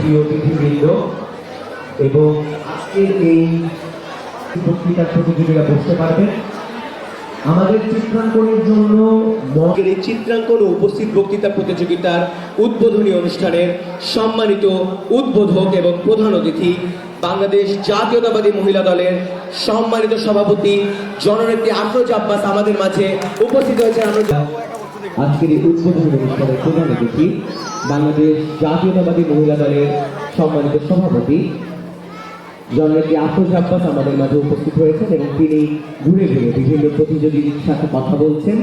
প্রিয় অতিথিবৃন্দ, এবং আজকের এই বক্তৃতার প্রতিযোগীরা বসতে পারবেন আমাদের চিত্রাঙ্কনের জন্য ম- এই চিত্রাঙ্কন উপস্থিত বক্তৃতা প্রতিযোগিতার উদ্বোধনী অনুষ্ঠানের সম্মানিত উদ্বোধক এবং প্রধান অতিথি বাংলাদেশ জাতীয়তাবাদী মহিলা দলের সম্মানিত সভাপতি, জননেত্রী আফরোজ আব্বাস আমাদের মাঝে উপস্থিত হয়েছে আমরা আজকের এই উদ্বোধনী অনুষ্ঠানের প্রধান অতিথি বাংলাদেশ জাতীয়তাবাদী মহিলা দলের সম্মানিত সভাপতি। জননেত্রী আফরোজ আব্বাস আমাদের মাঝে উপস্থিত হয়েছেন এবং তিনি ঘুরে ঘুরে বিভিন্ন প্রতিযোগীর সাথে কথা বলছেন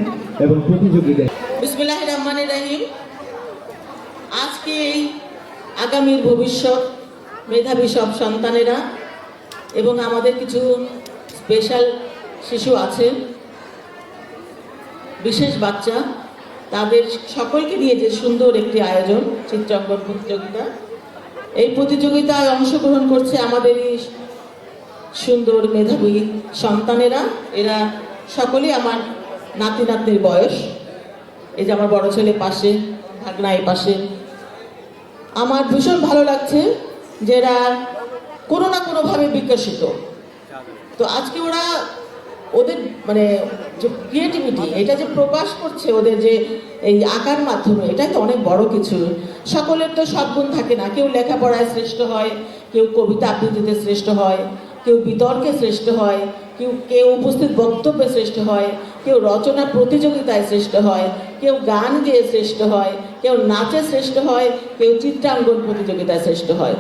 এবং প্রতিযোগীদের আজকে এই আগামীর ভবিষ্যৎ মেধাবী সব সন্তানেরা এবং আমাদের কিছু স্পেশাল শিশু আছে, বিশেষ বাচ্চা। তাদের সকলকে নিয়ে যে সুন্দর একটি আয়োজন চিত্রাঙ্কন প্রতিযোগিতা, এই প্রতিযোগিতায় অংশগ্রহণ করছে আমাদের এই সুন্দর মেধাবী সন্তানেরা। এরা সকলেই আমার নাতি নাতনির বয়স। এই যে আমার বড় ছেলে পাশে, ভাগনা এই পাশে। আমার ভীষণ ভালো লাগছে যে এরা কোনো না কোনোভাবে বিকশিত। তো আজকে ওরা ওদের মানে যে ক্রিয়েটিভিটি এটা যে প্রকাশ করছে ওদের যে এই আঁকার মাধ্যমে, এটাই তো অনেক বড় কিছু। সকলের তো সদ্গুণ থাকে না। কেউ লেখাপড়ায় শ্রেষ্ঠ হয়, কেউ কবিতা আবৃত্তিতে শ্রেষ্ঠ হয়, কেউ বিতর্কে শ্রেষ্ঠ হয়, কেউ কেউ উপস্থিত বক্তব্যে শ্রেষ্ঠ হয়, কেউ রচনা প্রতিযোগিতায় শ্রেষ্ঠ হয়, কেউ গান গেয়ে শ্রেষ্ঠ হয়, কেউ নাচে শ্রেষ্ঠ হয়, কেউ চিত্রাঙ্গন প্রতিযোগিতায় শ্রেষ্ঠ হয়।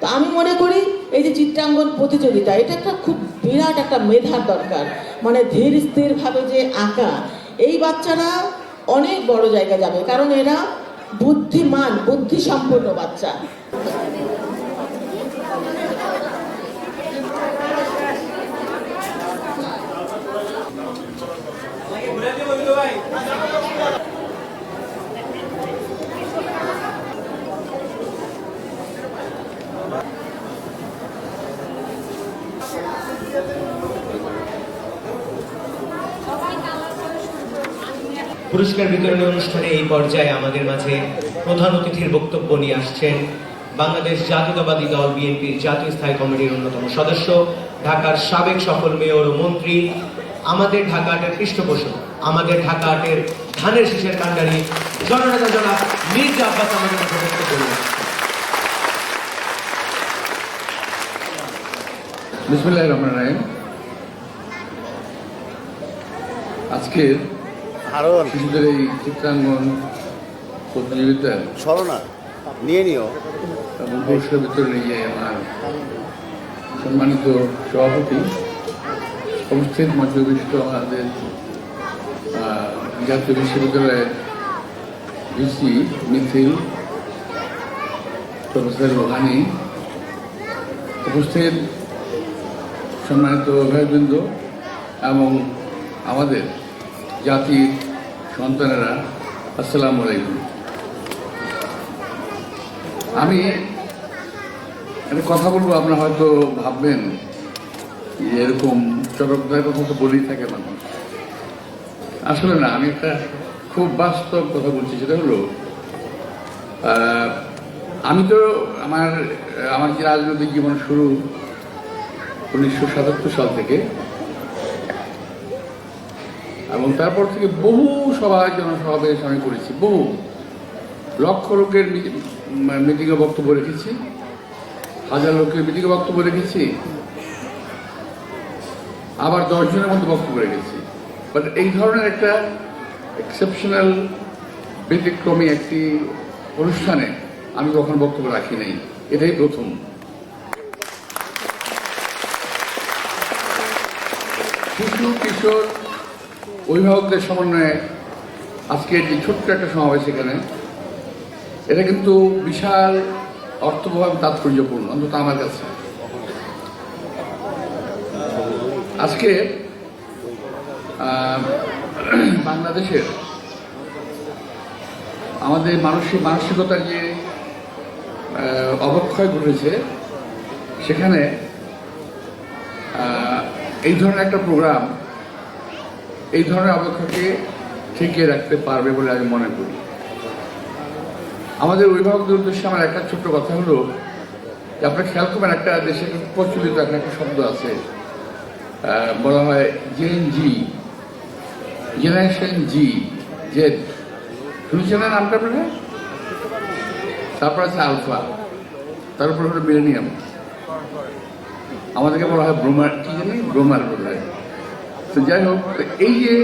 তো আমি মনে করি এই যে চিত্রাঙ্গন প্রতিযোগিতা, এটা একটা খুব একটা মেধার দরকার। মানে ধীর, স্থিরভাবে যে আঁকা, এই বাচ্চারা অনেক বড় জায়গায় যাবে। কারণ এরা বুদ্ধিমান বুদ্ধি বুদ্ধিসম্পন্ন বাচ্চা। পুরস্কার বিতরণী অনুষ্ঠানে এই পর্যায়ে আমাদের মাঝে প্রধান অতিথির বক্তব্য নিয়ে আসছেন বাংলাদেশ জাতীয়তাবাদী দল বিএনপির জাতীয় স্থায়ী কমিটির অন্যতম সদস্য, ঢাকার সাবেক সফল মেয়র ও মন্ত্রী, আমাদের ঢাকা আটের পৃষ্ঠপোষক, আমাদের ঢাকা আটের ধানের শীষের কাণ্ডারি জননেতা জনাব মির্জা আব্বাস আমাদের। বিসমুল্লাহ রহমান রাহিম আজকের হারণ শিশুদের এই চিত্রাঙ্গন প্রতিযোগিতা সরো না নিয়ে নিও। এবং পুরস্কার বিতরণে গিয়ে আমার সম্মানিত সভাপতি উপস্থিত মধ্যবিষ্ট আমাদের জাতীয় বিশ্ববিদ্যালয়ের ভিসি মিথিল প্রফেসর রোহানি উপস্থিত সম্মানিত অভিভাবকবৃন্দ এবং আমাদের জাতির সন্তানেরা, আসসালাম আলাইকুম। আমি একটা কথা বলব, আপনারা হয়তো ভাববেন এরকম চটকদার কথা তো বলেই থাকে মানুষ। আসলে না, আমি একটা খুব বাস্তব কথা বলছি, সেটা হলো আমি তো আমার আমার যে রাজনৈতিক জীবন শুরু উনিশশো সাতাত্তর সাল থেকে এবং তারপর থেকে বহু সভা, জনসমাবেশ আমি করেছি, বহু। লক্ষ লোকের মিটিংয়ে বক্তব্য রেখেছি, হাজার লোকের মিটিংয়ে বক্তব্য রেখেছি, আবার দশজনের মধ্যে বক্তব্য রেখেছি। বাট এই ধরনের একটা এক্সেপশনাল ব্যতিক্রমী একটি অনুষ্ঠানে আমি কখনো বক্তব্য রাখি নাই। এটাই প্রথম। শিশু, কিশোর অভিভাবকদের সমন্বয়ে আজকে যে ছোট্ট একটা সমাবেশ এখানে, এটা কিন্তু বিশাল অর্থবহ তাৎপর্যপূর্ণ, অন্তত আমার কাছে। আজকে বাংলাদেশের আমাদের মানসিক মানসিকতার যে অবক্ষয় ঘটেছে, সেখানে এই ধরনের একটা প্রোগ্রাম এই ধরনের অবক্ষয়কে ঠেকিয়ে রাখতে পারবে বলে আমি মনে করি। আমাদের অভিভাবকদের উদ্দেশ্যে আমার একটা ছোট্ট কথা হলো যে আপনারা খেয়াল করবেন একটা দেশে প্রচলিত একটা একটা শব্দ আছে বলা হয় gen Z generation Z, Z. শুনেছেন না নামটা আপনারা? তারপর আছে আলফা তারপর হলো মিলেনিয়াম। আমাদেরকে বলা হয় ব্রোমার, কি জানি? ব্রোমার বলা। তো যাই হোক এই যে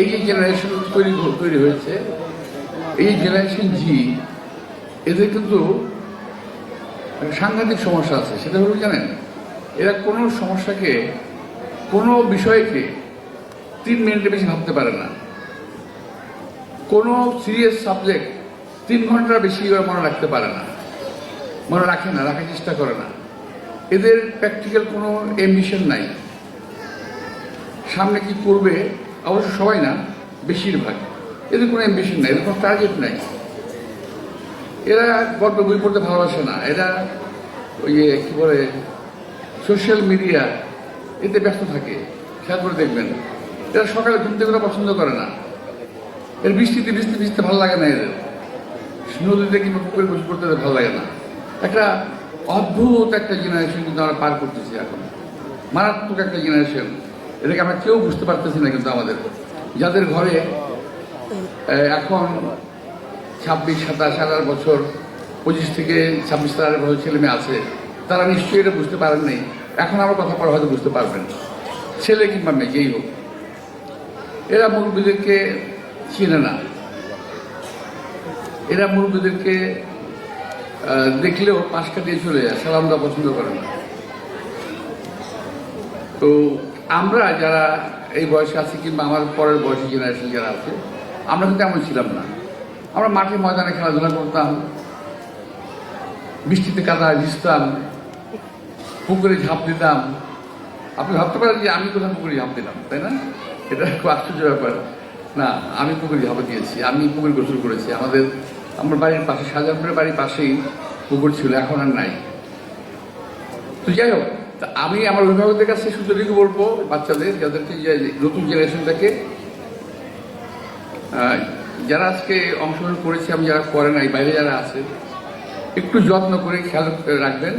এই যে জেনারেশন তৈরি তৈরি হয়েছে, এই জেনারেশন জি এদের কিন্তু সাংঘাতিক সমস্যা আছে, সেটা হলো জানেন? এরা কোনো সমস্যাকে, কোনো বিষয়কে তিন মিনিটে বেশি ভাবতে পারে না। কোনো সিরিয়াস সাবজেক্ট তিন ঘণ্টার বেশি মনে রাখতে পারে না। মনে রাখে না, রাখার চেষ্টা করে না। এদের প্র্যাকটিক্যাল কোনো এম্বিশন নাই। সামনে কি করবে? অবশ্য সবাই না, বেশিরভাগ। এদের কোনো অ্যাম্বিশন নাই, এদের কোনো টার্গেট নাই। এরা গল্প বই পড়তে ভালোবাসে না। এরা ওই যে, কি বলে সোশ্যাল মিডিয়া এতে ব্যস্ত থাকে। খেয়াল করে দেখবেন। এরা সকালে ঘুম থেকে ওরা পছন্দ করে না। এর বৃষ্টিতে বৃষ্টি বৃষ্টি ভালো লাগে না এদের। নদীতে কিংবা পুকুরে বসে পড়তে ভালো লাগে না। একটা অদ্ভুত একটা জেনারেশন কিন্তু আমরা পার করতেছি এখন। মারাত্মক একটা জেনারেশন এটাকে আমরা কেউ বুঝতে পারতেছি না কিন্তু আমাদের। যাদের ঘরে এখন ছাব্বিশ, সাতাশ আঠারো বছর, পঁচিশ থেকে ছাব্বিশ আঠারো বছর ছেলে মেয়ে আছে, তারা নিশ্চয়ই এটা বুঝতে পারেন নাই। এখন আবার কথা পরে হয়তো বুঝতে পারবেন। ছেলে কিংবা মেয়ে, যেই হোক। এরা মুরব্বীদেরকে চিনে না। এরা মুরব্বীদেরকে দেখলেও পাশ কাটিয়ে চলে যায় সালাম দেওয়া পছন্দ করে না। তো আমরা যারা এই বয়সে আছি কিংবা আমার পরের বয়সী জেনারেশন যারা আছে, আমরা কিন্তু এমন ছিলাম না। আমরা মাঠে ময়দানে খেলাধুলা করতাম, বৃষ্টিতে কাদা ভিজতাম, পুকুরে ঝাঁপ দিতাম। আপনি ভাবতে পারেন যে আমি কোথাও পুকুরে ঝাঁপ দিলাম, তাই না? এটা খুব আশ্চর্য ব্যাপার। না, আমি পুকুরে ঝাঁপ দিয়েছি, আমি পুকুরে গোসল করেছি। আমাদের, আমার বাড়ির পাশে শাহজাহানপুরের বাড়ির পাশেই পুকুর ছিল, এখন আর নাই। তো যাই হোক তা আমি আমার অভিভাবকদের কাছে সুতরাং বলব, বাচ্চাদের, যাদেরকে নতুন জেনারেশনটাকে যারা আজকে অংশগ্রহণ করেছে, আমি যারা করে নাই, বাইরে যারা আছে, একটু যত্ন করে খেয়াল রাখবেন,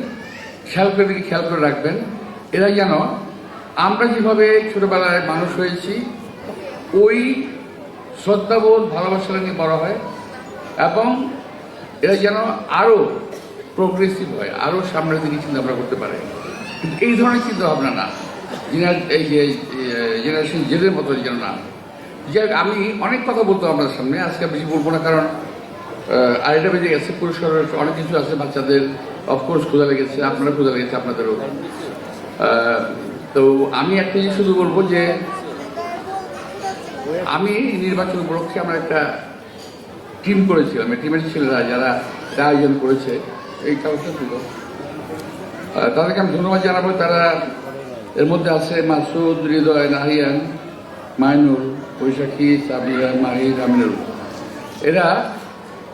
খেয়াল করে দিকে খেয়াল করে রাখবেন। এরা যেন, আমরা যেভাবে ছোটবেলায় মানুষ হয়েছি, ওই শ্রদ্ধাবোধ, ভালোবাসা নিয়ে বড় হয়, এবং এরা যেন আরও প্রোগ্রেসিভ হয় আরও সামনের দিকে চিন্তা করতে পারে। এই ধরনের চিন্তা ভাবনা না। এই যে জেনারেশন জেদের মতো যেন না। যাই আমি অনেক কথা বলতো আপনার সামনে, আজকে বেশি বলব না, কারণ আড়াইটা বেজে গেছে পুরস্কার অনেক কিছু আছে বাচ্চাদের। অফকোর্স ক্ষুদা লেগেছে আপনারা খোঁজা লেগেছে, আপনাদেরও। তো আমি একটা জিনিস শুধু বলব যে, আমি নির্বাচন উপলক্ষে আমরা একটা টিম করেছিলাম টিমের ছেলেরা যারা আয়োজন করেছে এই কাগজটা ছিল তাদেরকে আমি ধন্যবাদ জানাব। তারা এর মধ্যে আছে মাসুদ, হৃদয়, নাহিয়ান মাইনুর বৈশাখী সাবিয়া মাহির আমিনুর এরা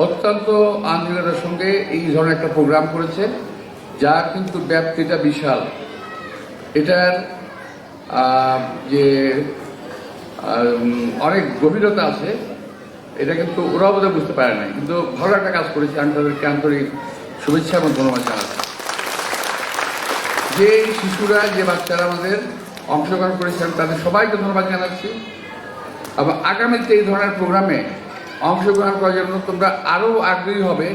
অত্যন্ত আন্দোলনের সঙ্গে এই ধরনের একটা প্রোগ্রাম করেছে, যা কিন্তু ব্যাপ্তিটা বিশাল। এটার যে অনেক গভীরতা আছে, এটা কিন্তু ওরাও বোধহয় বুঝতে পারে নাই। কিন্তু ভালো একটা কাজ করেছে। আমি তাদেরকে আন্তরিক শুভেচ্ছা এবং ধন্যবাদ জানাচ্ছি। যে শিশুরা, যে বাচ্চারা আমাদের অংশগ্রহণ করেছেন, তাদের সবাইকে ধন্যবাদ জানাচ্ছি। এবং আগামীতে এই ধরনের প্রোগ্রামে অংশগ্রহণ করার জন্য তোমরা আরও আগ্রহী হবে।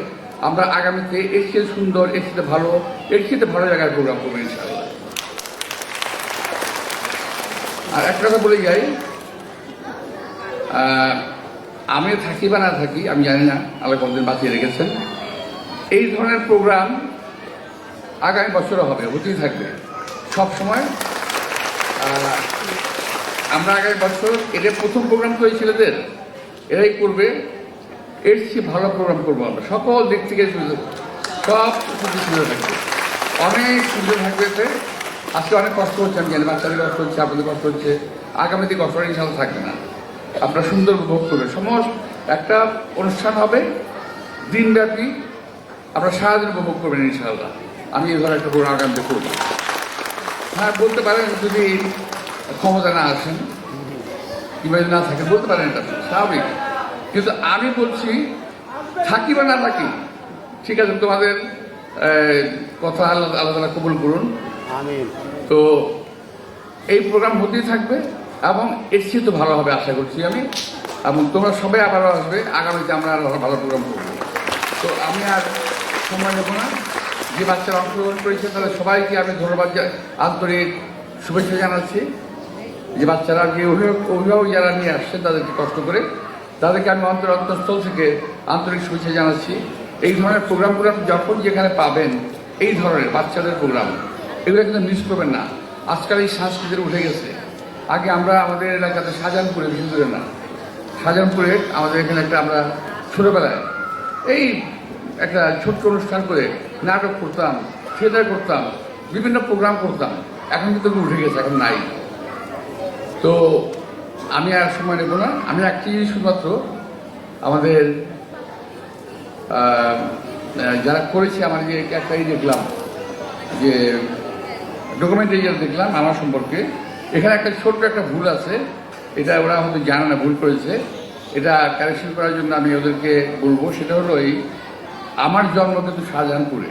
আমরা আগামীতে এর চেয়ে সুন্দর এর চেয়ে ভালো এর চেয়ে ভালো জায়গায় প্রোগ্রাম করব আর একটা কথা বলে যাই। আমি থাকি বা না থাকি, আমি জানি না, আল্লাহ কোনদিন বাঁচিয়ে রেখেছেন। এই ধরনের প্রোগ্রাম আগামী বছরও হবে, হতেই থাকবে। সব সময় আমরা আগামী বছর এটা প্রথম প্রোগ্রাম তো এই ছেলেদের, এরাই করবে। এর চেয়ে ভালো প্রোগ্রাম করব আমরা। সকল দিক থেকে সব সুযোগ সুবিধা থাকবে। অনেক সুবিধা থাকবে এতে। আজকে অনেক কষ্ট হচ্ছে, আমি জানি বাচ্চাদের কষ্ট হচ্ছে আপনাদের কষ্ট হচ্ছে। আগামীতে কষ্ট ইনশাল্লাহ থাকবে না। আপনারা সুন্দর উপভোগ করবেন। সমস্ত, একটা অনুষ্ঠান হবে দিনব্যাপী। আপনারা সারাদিন উপভোগ করবেন ইনশাআল্লাহ। আমি এবার একটা আগামীতে করব হ্যাঁ বলতে পারেন যদি ক্ষমতা না আসেন কিংবা না থাকে বলতে পারেন এটা স্বাভাবিক। কিন্তু আমি বলছি থাকি বা না থাকি ঠিক আছে তোমাদের কথা আলাদা আলাদা কবুল করুন। তো এই প্রোগ্রাম হতেই থাকবে এবং এর চেয়ে তো ভালো হবে আশা করছি আমি। এবং তোমরা সবাই আবারও আসবে। আগামীতে আমরা আরও ভালো প্রোগ্রাম করব। তো আমি আর সময় নেব না। যে বাচ্চারা অংশগ্রহণ করেছে তাদের সবাইকে আমি ধন্যবাদ আন্তরিক শুভেচ্ছা জানাচ্ছি। যে বাচ্চারা যে অভিভাবক অভিভাবক যারা নিয়ে আসছে, তাদেরকে কষ্ট করে, তাদেরকে আমি অন্তর, অন্তঃস্থল থেকে আন্তরিক শুভেচ্ছা জানাচ্ছি। এই ধরনের প্রোগ্রামগুলো আপনি যখন যেখানে পাবেন, এই ধরনের বাচ্চাদের প্রোগ্রাম, এগুলো কিন্তু মিস করবেন না। আজকাল এই সংস্কৃতির উঠে গেছে। আগে আমরা আমাদের এলাকাতে বিশেষ করে না। শাহজাহানপুরে আমাদের এখানে একটা আমরা ছোটোবেলায়, এই একটা ছোট্ট অনুষ্ঠান করে নাটক করতাম, থিয়েটার করতাম, বিভিন্ন প্রোগ্রাম করতাম। এখন কিন্তু উঠে গেছে, এখন নাই। তো আমি আর সময় নেব না। আমি একটি শুধুমাত্র আমাদের যারা করেছে আমার যে একটাই দেখলাম, যে ডকুমেন্টারি দেখলাম আমার সম্পর্কে। এখানে একটা ছোট্ট একটা ভুল আছে, এটা ওরা হয়তো জানে না, ভুল করেছে। এটা কারেকশন করার জন্য আমি ওদেরকে বলব। সেটা হলো এই আমার জন্ম কিন্তু শাহজাহানপুরে।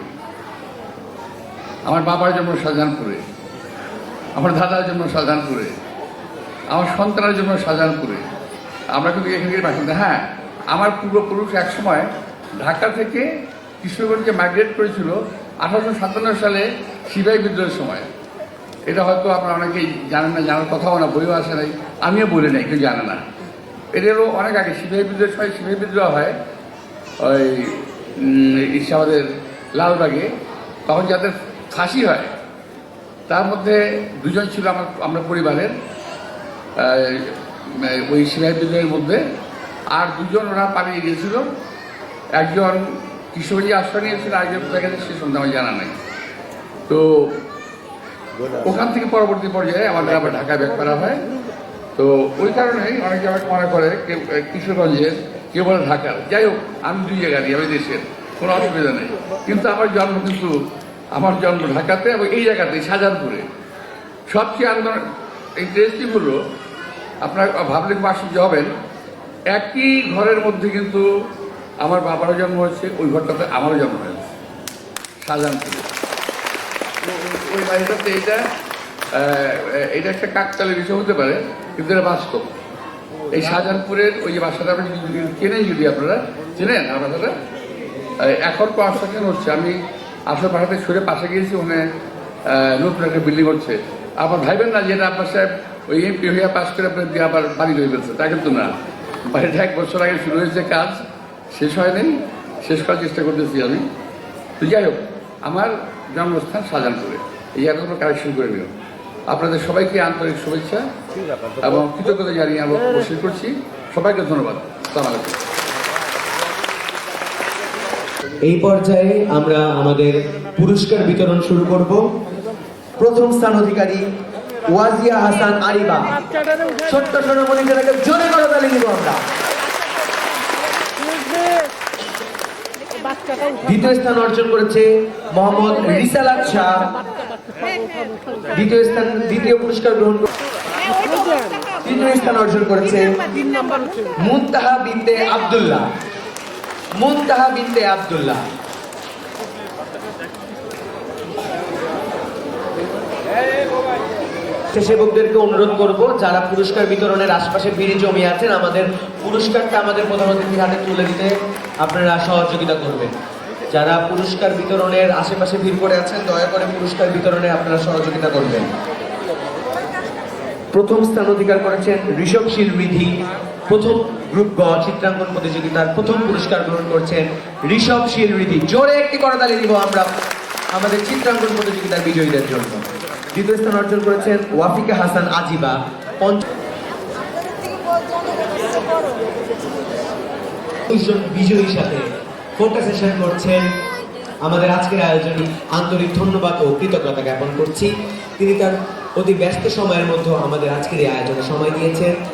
আমার বাবার জন্ম শাহজাহানপুরে। আমার দাদার জন্ম শাহজাহানপুরে। আমার সন্তানের জন্য শাহজাহানপুরে। আমরা কিন্তু এখানকার বাসিন্দা। হ্যাঁ আমার পূর্বপুরুষ এক সময় ঢাকা থেকে কিশোরগঞ্জে মাইগ্রেট করেছিল আঠারোশো সাতান্ন সালে সিপাহী বিদ্রোহের সময়। এটা হয়তো আপনারা অনেকেই জানেন না, জানার কথাও না, বইও আসে নাই। আমিও বলি নাই, কেউ জানে না। এদেরও অনেক আগে সিপাহী বিদ্রোহের সময় সিপাহী বিদ্রোহ হয় ওই আমাদের লালবাগে, তখন যাদের ফাঁসি হয়, তার মধ্যে দুজন ছিল আমার, আমরা পরিবারের। ওই সিপাহী বিদ্রোহের মধ্যে আর দুজন ওরা পালিয়ে গিয়েছিল। একজন কিশোরী আশ্রয় নিয়েছিল, আরেকজন কোথায় গেছে সে সন্ধ্যা, আমার জানা নাই। তো ওখান থেকে পরবর্তী পর্যায়ে আমাদের আবার ঢাকায় ব্যাক করা হয়। তো ওই কারণেই অনেকে আমাকে মনে করে কিশোরগঞ্জের কেউ বলে ঢাকার যাই হোক, আমি দুই জায়গা জায়গারই আমি দেশের, কোনো অসুবিধা নেই। কিন্তু আমার জন্ম কিন্তু, আমার জন্ম ঢাকাতে এবং এই জায়গাতে, শাহজাহানপুরে। সবচেয়ে আন্দোলন ইন্টারেস্টিং হলো, আপনার ভাবলে খুব আশ্চর্য হবেন, একই ঘরের মধ্যে কিন্তু আমার বাবারও জন্ম হয়েছে, ওই ঘরটাতে আমারও জন্ম হয়েছে, শাহজাহানপুরে। ওই বাড়িটাতে এটা এটা একটা কাকতালের বিষয় হতে পারে, কিন্তু এটা বাস্তব। এই শাহজাহানপুরের ওই যে বাসাটা আপনি চেনেন যদি আপনারা, চেনেন বাসাটা এখন কনস্ট্রাকশন হচ্ছে। আমি আসল বাসাতে সরে পাশে গিয়েছি, ওখানে নতুন একটা বিল্ডিং হচ্ছে। আবার ভাইবেন না যে এটা আপনার সাহেব ওই এমপি হইয়া পাশ করে আপনার দিয়ে আবার বাড়ি হয়ে ফেলছে। তা কিন্তু না। বাড়িটা এক বছর আগে শুরু হয়েছে, কাজ শেষ হয় নাই। শেষ করার চেষ্টা করতেছি আমি। তো যাই হোক, আমার জন্মস্থান শাহজাহানপুরে। এই জায়গাগুলো কালেকশন করে নিও আপনাদের সবাইকে আন্তরিক শুভেচ্ছা এবং কৃতজ্ঞতা জানিয়ে আমরা উপস্থিত করছি। সবাইকে ধন্যবাদ। এই পর্যায়ে আমরা আমাদের পুরস্কার বিতরণ শুরু করব। প্রথম স্থান অধিকারী ওয়াজিয়া হাসান আরিবা। ছোট্ট সোনামণিদেরকে জোরে করে তালি দিব আমরা। দ্বিতীয় স্থান অর্জন করেছে মোহাম্মদ রিসালাত শাহ। দ্বিতীয় স্থান দ্বিতীয় পুরস্কার গ্রহণ তৃতীয় স্থান অর্জন করেছে মুনতাহা বিনতে আব্দুল্লাহ। মুনতাহা বিনতে আব্দুল্লাহ। স্বেচ্ছাসেবকদেরকে অনুরোধ করব যারা পুরস্কার বিতরণের আশপাশে ভিড়ে জমে আছেন আমাদের পুরস্কারটা আমাদের প্রধান অতিথির হাতে তুলে দিতে আপনারা সহযোগিতা করবেন। যারা পুরস্কার বিতরণের আশেপাশে ভিড় করে আছেন দয়া করে পুরস্কার বিতরণে আপনারা সহযোগিতা করবেন। প্রথম স্থান অধিকার করেছেন ঋষভশীল রিধি। প্রথম গ্রুপ গ চিত্রাঙ্কন প্রতিযোগিতার প্রথম পুরস্কার গ্রহণ করছেন ঋষভশীল রিধি। জোরে একটি করতালি দিব আমরা আমাদের চিত্রাঙ্কন প্রতিযোগিতার বিজয়ীদের জন্য। দ্বিতীয় স্থান অর্জন করেছেন ওয়াফিকা হাসান আজিবা। পঞ্চম দুইজন বিজয়ীর সাথে ফটো সেশন করছেন? আমাদের আজকের আয়োজনে আন্তরিক ধন্যবাদ ও কৃতজ্ঞতা জ্ঞাপন করছি। তিনি তার অতি ব্যস্ত সময়ের মধ্যে আমাদের আজকের এই আয়োজনে সময় দিয়েছেন।